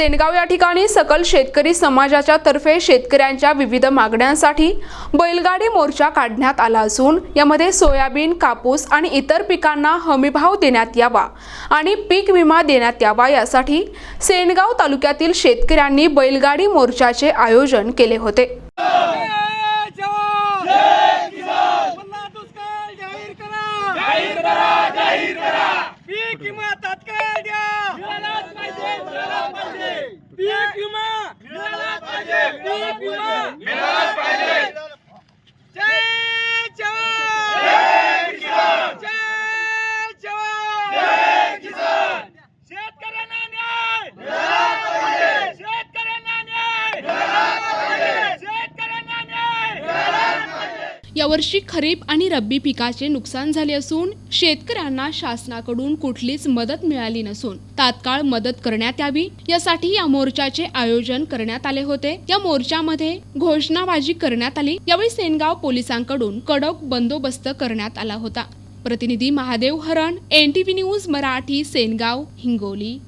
सेनगाव या ठिकाणी सकल शेतकरी समाजाच्या तर्फे शेतकऱ्यांच्या विविध मागण्यांसाठी बैलगाडी मोर्चा काढण्यात आला असून यामध्ये सोयाबीन कापूस आणि इतर पिकांना हमीभाव देण्यात यावा आणि पीक विमा देण्यात यावा यासाठी सेनगाव तालुक्यातील शेतकऱ्यांनी बैलगाडी मोर्चाचे आयोजन केले होते. जय जवान जय Felipe, यावर्षी खरीप आणि रब्बी पिकाचे नुकसान झाले असून शेतकऱ्यांना शासनाकडून कुठलीच मदत मिळाली नसून तात्काळ मदत करण्यात यावी यासाठी या मोर्चाचे आयोजन करण्यात आले होते. या मोर्चामध्ये घोषणाबाजी करण्यात आली. यावेळी सेनगाव पोलिसांकडून कडक बंदोबस्त करण्यात आला होता. प्रतिनिधी महादेव हरण एनटीव्ही न्यूज मराठी सेनगाव हिंगोली.